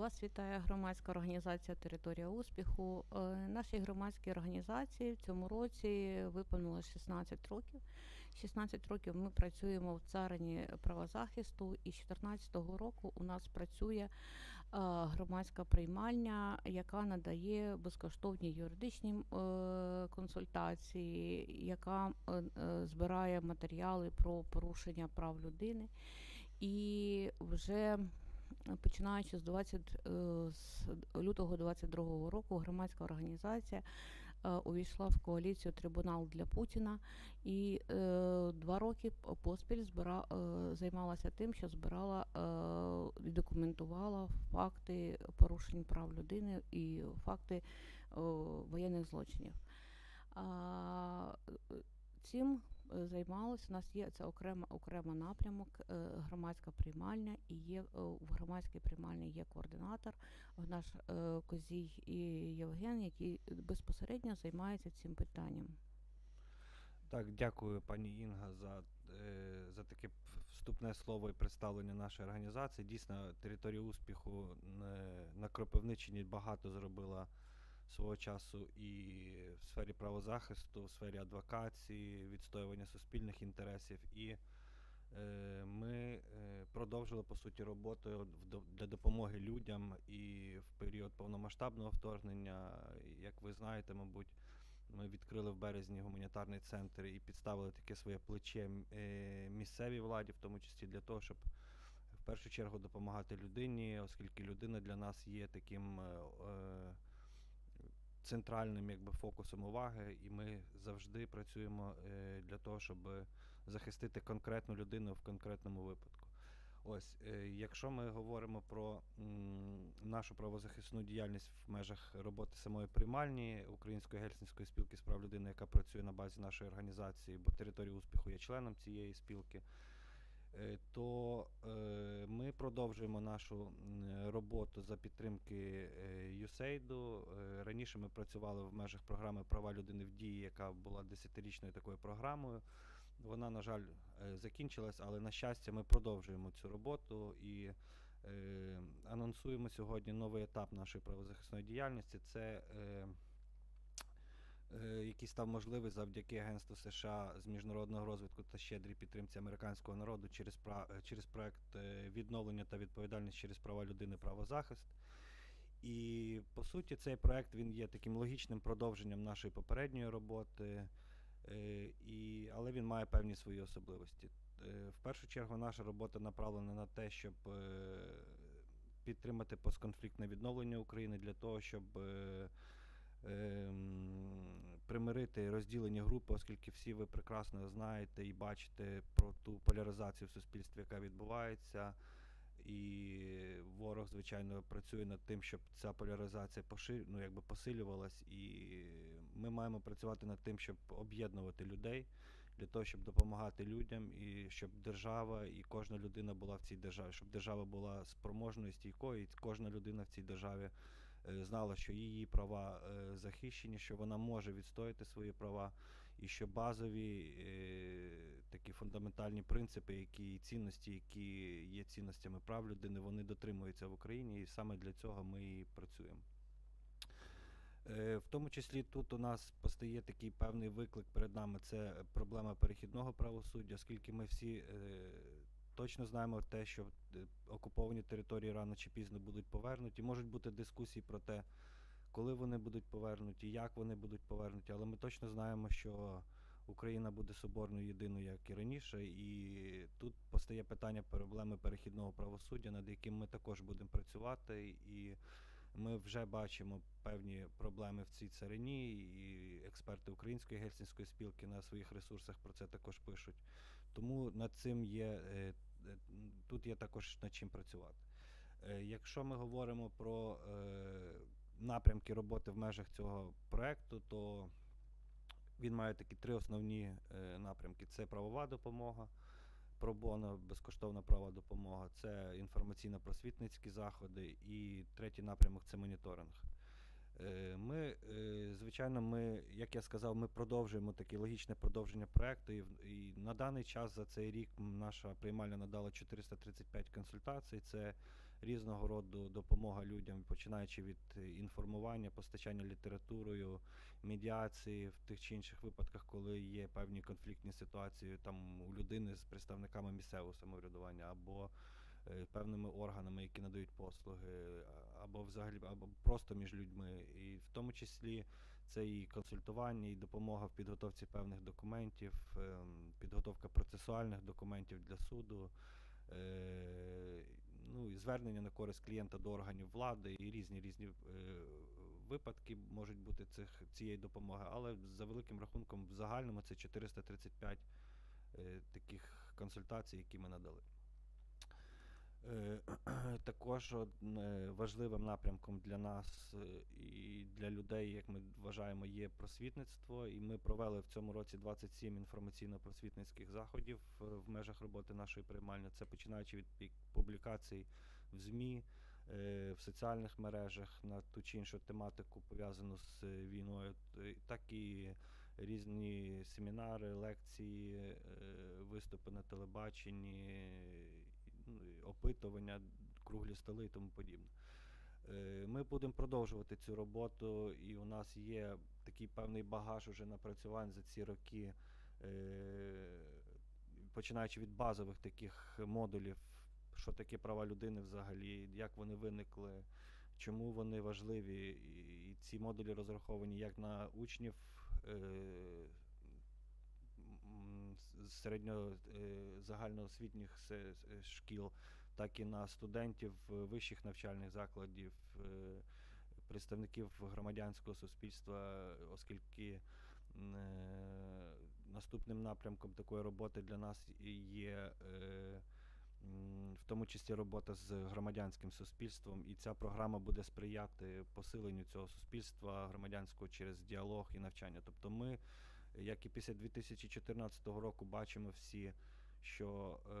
Вас вітає громадська організація Територія успіху. Е, Нашій громадській організації в цьому році виповнилось 16 років. 16 років ми працюємо в царині правозахисту, і з 2014 року у нас працює е, громадська приймальня, яка надає безкоштовні юридичні е, консультації, яка збирає матеріали про порушення прав людини. І вже починаючи з 20, е, з лютого 22 року громадська організація е, увійшла в коаліцію Трибунал для Путіна і е, два роки поспіль збира, займалася тим, що збирала і документувала факти порушень прав людини і факти воєнних злочинів. Цим займалися. У нас є це окрема окрема напрямок, е, громадська приймальня, і є е, в громадській приймальні є координатор, наш е, Козій і Євген, який безпосередньо займається цим питанням. Так, дякую, пані Інга, за, е, за таке вступне слово і представлення нашої організації. Дійсно, територія успіху е, на Кропивниччині багато зробила свого часу і в сфері правозахисту, в сфері адвокації, відстоювання суспільних інтересів. І е, ми е, продовжили по суті роботу для допомоги людям і в період повномасштабного вторгнення. Як ви знаєте, мабуть, ми відкрили в березні гуманітарний центр і підставили таке своє плече е, місцевій владі, в тому числі для того, щоб в першу чергу допомагати людині, оскільки людина для нас є таким е, центральним якби, фокусом уваги, і ми завжди працюємо е, для того, щоб захистити конкретну людину в конкретному випадку. Ось, е, якщо ми говоримо про нашу правозахисну діяльність в межах роботи самої приймальні Української гельсінської спілки з прав людини, яка працює на базі нашої організації, бо територія успіху є членом цієї спілки, то е, ми продовжуємо нашу роботу за підтримки е, USAID. Е, Раніше ми працювали в межах програми Права людини в дії, яка була десятирічною такою програмою. Вона, на жаль, е, закінчилась, але на щастя, ми продовжуємо цю роботу і е, анонсуємо сьогодні новий етап нашої правозахисної діяльності. Це е, е, який став можливий завдяки Агентству США з міжнародного розвитку та щедрій підтримці американського народу через, е, через проект е, відновлення та відповідальність через права людини правозахист. І по суті, цей проект він є таким логічним продовженням нашої попередньої роботи, е, і, але він має певні свої особливості. Е, В першу чергу наша робота направлена на те, щоб е, підтримати постконфліктне відновлення України для того, щоб е, примирити розділені групи, оскільки всі ви прекрасно знаєте і бачите про ту поляризацію в суспільстві, яка відбувається. І ворог, звичайно, працює над тим, щоб ця поляризація пошир... ну, якби посилювалась. І ми маємо працювати над тим, щоб об'єднувати людей для того, щоб допомагати людям, і щоб держава і кожна людина була в цій державі, щоб держава була спроможною, стійкою, і кожна людина в цій державі знала, що її права е, захищені, що вона може відстояти свої права, і що базові е, такі фундаментальні принципи, які цінності, які є цінностями прав людини, вони дотримуються в Україні, і саме для цього ми і працюємо. Е, В тому числі тут у нас постає такий певний виклик перед нами це проблема перехідного правосуддя, оскільки ми всі е, точно знаємо те, що е, окуповані території рано чи пізно будуть повернуті. Можуть бути дискусії про те, коли вони будуть повернуті, як вони будуть повернуті, але ми точно знаємо, що Україна буде соборною єдиною, як і раніше, і тут постає питання проблеми перехідного правосуддя, над яким ми також будемо працювати. І ми вже бачимо певні проблеми в цій царині, і експерти Української гельсінської спілки на своїх ресурсах про це також пишуть. Тому над цим є е, тут є також над чим працювати. Е, Якщо ми говоримо про е, напрямки роботи в межах цього проекту, то він має такі три основні е, напрямки: це правова допомога, пробона, безкоштовна права допомога, це інформаційно-просвітницькі заходи, і третій напрямок це моніторинг. Е, Ми, е, звичайно, ми, як я сказав, ми продовжуємо таке логічне продовження проекту. І, і на даний час за цей рік наша приймальня надала 435 консультацій. Це різного роду допомога людям, починаючи від інформування, постачання літературою, медіації в тих чи інших випадках, коли є певні конфліктні ситуації там у людини з представниками місцевого самоврядування або е, певними органами, які надають послуги, або взагалі або просто між людьми, і в тому числі це і консультування, і допомога в підготовці певних документів, ем, підготовка процесуальних документів для суду, е, ну і звернення на користь клієнта до органів влади, і різні різні е, випадки можуть бути цих цієї допомоги. Але за великим рахунком, в загальному це 435 е, таких консультацій, які ми надали. Е, Також важливим напрямком для нас е, і для людей, як ми вважаємо, є просвітництво. І ми провели в цьому році 27 інформаційно-просвітницьких заходів е, в межах роботи нашої приймальні. Це починаючи від публікацій в ЗМІ, в соціальних мережах на ту чи іншу тематику, пов'язану з війною, так і різні семінари, лекції, виступи на телебаченні, опитування, круглі столи і тому подібне. Е, Ми будемо продовжувати цю роботу, і у нас є такий певний багаж уже напрацювань за ці роки, е, починаючи від базових таких модулів, що таке права людини взагалі, як вони виникли, чому вони важливі. І ці модулі розраховані як на учнів е, середньо е, загальноосвітніх шкіл, так і на студентів е, вищих навчальних закладів, е, представників громадянського суспільства, оскільки е, наступним напрямком такої роботи для нас є е, в тому числі робота з громадянським суспільством, і ця програма буде сприяти посиленню цього суспільства громадянського через діалог і навчання. Тобто ми, як і після 2014 року, бачимо всі, що е,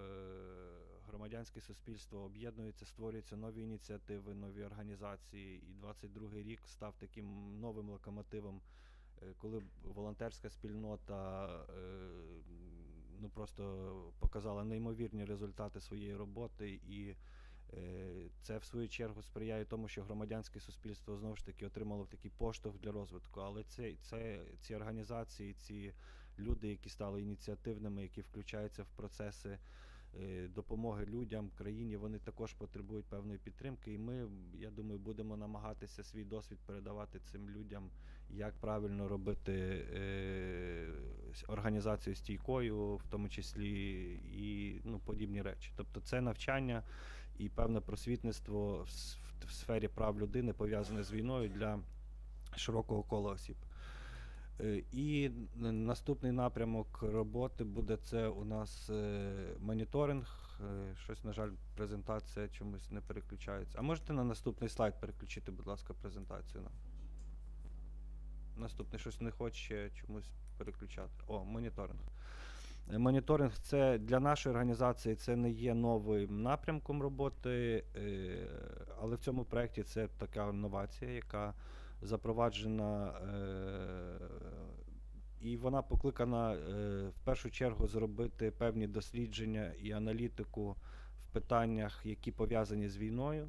громадянське суспільство об'єднується, створюються нові ініціативи, нові організації, і 22 рік став таким новим локомотивом, е, коли волонтерська спільнота е, ну просто показала неймовірні результати своєї роботи, і це в свою чергу сприяє тому, що громадянське суспільство знову ж таки отримало такий поштовх для розвитку. Але це, це ці організації, ці люди, які стали ініціативними, які включаються в процеси е, допомоги людям, країні, вони також потребують певної підтримки. І ми, я думаю, будемо намагатися свій досвід передавати цим людям, як правильно робити е, організацію стійкою, в тому числі і ну, подібні речі. Тобто це навчання і певне просвітництво в, сфері прав людини пов'язане з війною для широкого кола осіб. Е, І наступний напрямок роботи буде це у нас е, моніторинг. Е, Щось, на жаль, презентація чомусь не переключається. А можете на наступний слайд переключити, будь ласка, презентацію нам? Наступний щось не хоче чомусь переключати. О, моніторинг. Моніторинг це для нашої організації це не є новим напрямком роботи, е, але в цьому проєкті це така новація, яка запроваджена, е, і вона покликана е, в першу чергу зробити певні дослідження і аналітику в питаннях, які пов'язані з війною.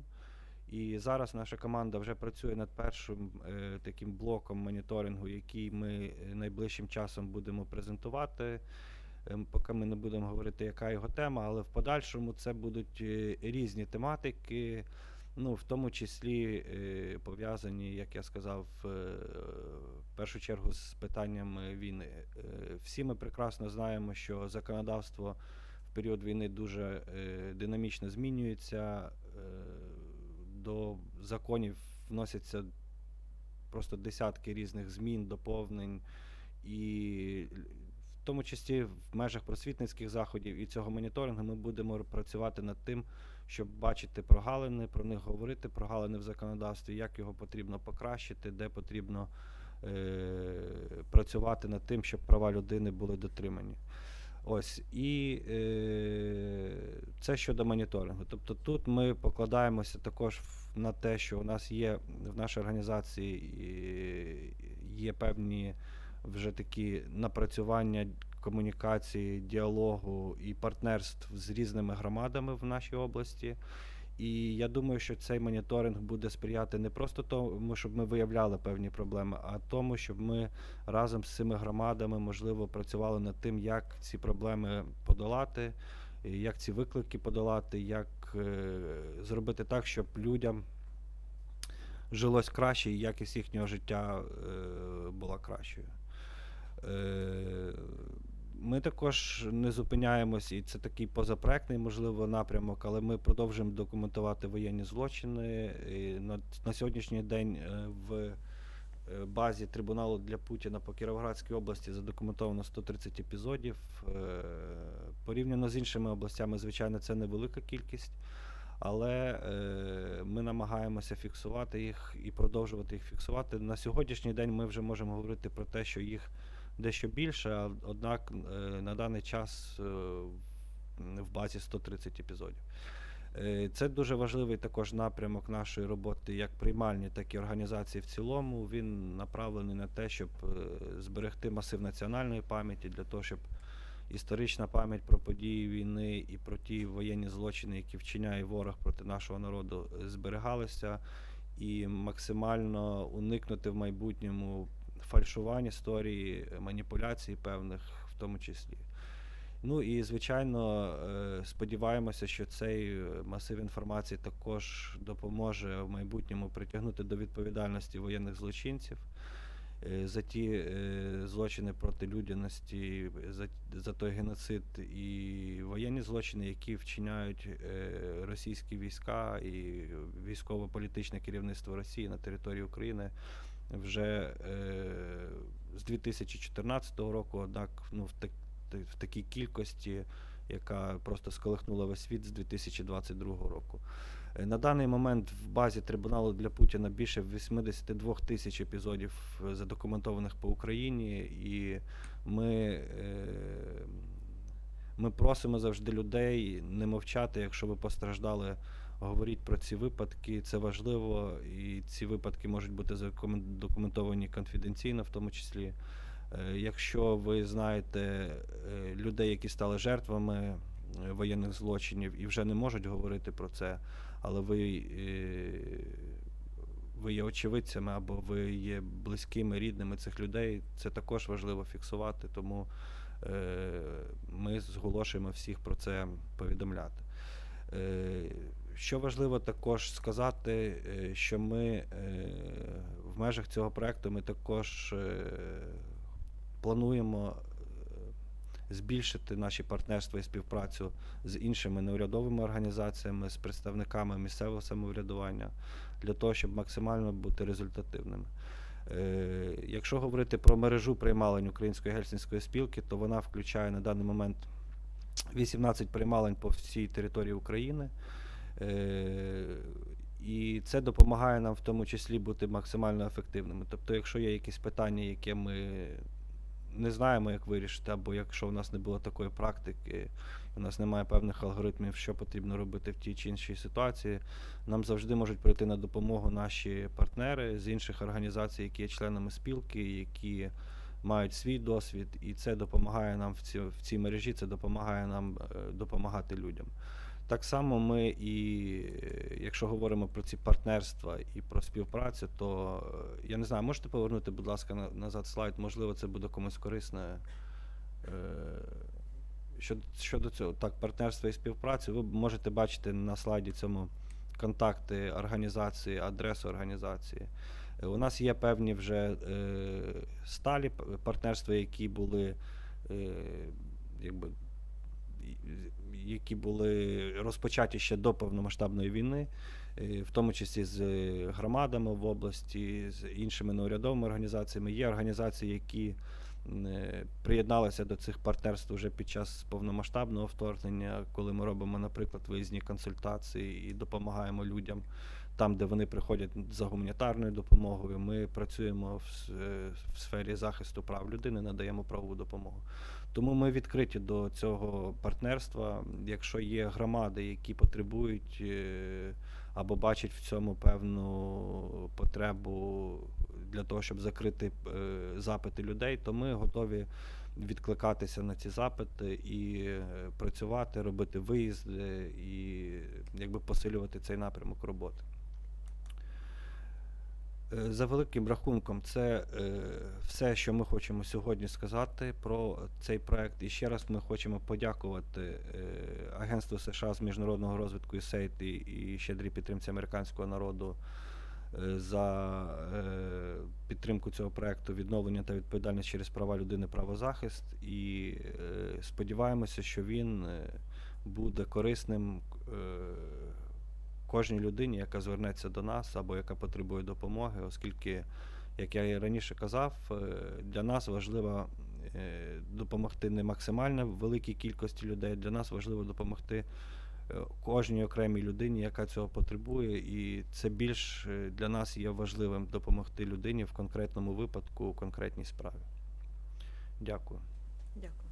І зараз наша команда вже працює над першим е, таким блоком моніторингу, який ми найближчим часом будемо презентувати. Ем, Поки ми не будемо говорити, яка його тема, але в подальшому це будуть е, різні тематики, ну, в тому числі е, пов'язані, як я сказав, е, в першу чергу з питанням е, війни. Е, Всі ми прекрасно знаємо, що законодавство в період війни дуже е, динамічно змінюється. е, До законів вносяться просто десятки різних змін, доповнень, і тому числі в межах просвітницьких заходів і цього моніторингу ми будемо працювати над тим, щоб бачити прогалини, про них говорити, прогалини в законодавстві, як його потрібно покращити, де потрібно е, працювати над тим, щоб права людини були дотримані. Ось і е, це щодо моніторингу. Тобто тут ми покладаємося також на те, що у нас є в нашій організації є певні вже такі напрацювання комунікації, діалогу і партнерств з різними громадами в нашій області. І я думаю, що цей моніторинг буде сприяти не просто тому, щоб ми виявляли певні проблеми, а тому, щоб ми разом з цими громадами, можливо, працювали над тим, як ці проблеми подолати, як ці виклики подолати, як е, зробити так, щоб людям жилось краще і якість їхнього життя е, була кращою. Е, Ми також не зупиняємось, і це такий позапроектний, можливо, напрямок, але ми продовжуємо документувати воєнні злочини. І на, на сьогоднішній день е, в е, базі трибуналу для Путіна по Кіровоградській області задокументовано 130 епізодів. Порівняно з іншими областями, звичайно, це невелика кількість, але ми намагаємося фіксувати їх і продовжувати їх фіксувати. На сьогоднішній день ми вже можемо говорити про те, що їх дещо більше, однак е, на даний час е, в базі 130 епізодів. Е, Це дуже важливий також напрямок нашої роботи, як приймальні, так і організації в цілому. Він направлений на те, щоб зберегти масив національної пам'яті, для того, щоб історична пам'ять про події війни і про ті воєнні злочини, які вчиняє ворог проти нашого народу, зберігалися, і максимально уникнути в майбутньому фальшувань історії, е, маніпуляцій певних в тому числі. Ну і звичайно, е, сподіваємося, що цей е, масив інформації також допоможе в майбутньому притягнути до відповідальності воєнних злочинців за ті злочини проти людяності, за, за той геноцид і воєнні злочини, які вчиняють російські війська і військово-політичне керівництво Росії на території України вже е, з 2014 року, однак ну, в, так, в такій кількості, яка просто сколихнула весь світ з 2022 року. Е, На даний момент в базі трибуналу для Путіна більше 82 тисяч епізодів е, задокументованих по Україні, і ми, е, ми просимо завжди людей не мовчати, якщо ви постраждали. Говоріть про ці випадки, це важливо, і ці випадки можуть бути закомен- документовані конфіденційно, в тому числі. Е, Якщо ви знаєте е, людей, які стали жертвами е, воєнних злочинів і вже не можуть говорити про це, але ви, ви є очевидцями або ви є близькими, рідними цих людей, це також важливо фіксувати, тому ми зголошуємо всіх про це повідомляти. Що важливо також сказати, е, що ми е, в межах цього проекту ми також е, плануємо збільшити наші партнерства і співпрацю з іншими неурядовими організаціями, з представниками місцевого самоврядування для того, щоб максимально бути результативними. Якщо говорити про мережу приймалень Української гельсінської спілки, то вона включає на даний момент 18 приймалень по всій території України. Е, І це допомагає нам в тому числі бути максимально ефективними. Тобто, якщо є якісь питання, які ми не знаємо, як вирішити, або якщо у нас не було такої практики, у нас немає певних алгоритмів, що потрібно робити в тій чи іншій ситуації, нам завжди можуть прийти на допомогу наші партнери з інших організацій, які є членами спілки, які мають свій досвід, і це допомагає нам в цій, в цій мережі, це допомагає нам е, допомагати людям. Так само ми і якщо говоримо про ці партнерства і про співпрацю, то е, я не знаю, можете повернути, будь ласка, назад слайд, можливо, це буде комусь корисне. Е, Щодо, цього, так, партнерство і співпрацю, ви можете бачити на слайді цьому контакти організації, адресу організації. Е, У нас є певні вже сталі партнерства, які були якби які були розпочаті ще до повномасштабної війни, е, в тому числі з громадами в області, з іншими неурядовими організаціями. Є організації, які е, приєдналися до цих партнерств вже під час повномасштабного вторгнення, коли ми робимо, наприклад, виїзні консультації і допомагаємо людям там, де вони приходять за гуманітарною допомогою. Ми працюємо в, е, в сфері захисту прав людини, надаємо правову допомогу. Тому ми відкриті до цього партнерства. Якщо є громади, які потребують е, або бачать в цьому певну потребу для того, щоб закрити е, запити людей, то ми готові відкликатися на ці запити і працювати, робити виїзди і якби посилювати цей напрямок роботи. Е, За великим рахунком, це е, все, що ми хочемо сьогодні сказати про цей проект. І ще раз ми хочемо подякувати е, Агентству США з міжнародного розвитку USAID і, щедрій підтримці американського народу за підтримку цього проекту відновлення та відповідальність через права людини, правозахист. І сподіваємося, що він буде корисним. Кожній людині, яка звернеться до нас або яка потребує допомоги, оскільки, як я і раніше казав, е, для нас важливо е, допомогти не максимально великій кількості людей. Для нас важливо допомогти е, кожній окремій людині, яка цього потребує, і це більш для нас є важливим допомогти людині в конкретному випадку, у конкретній справі. Дякую. Дякую.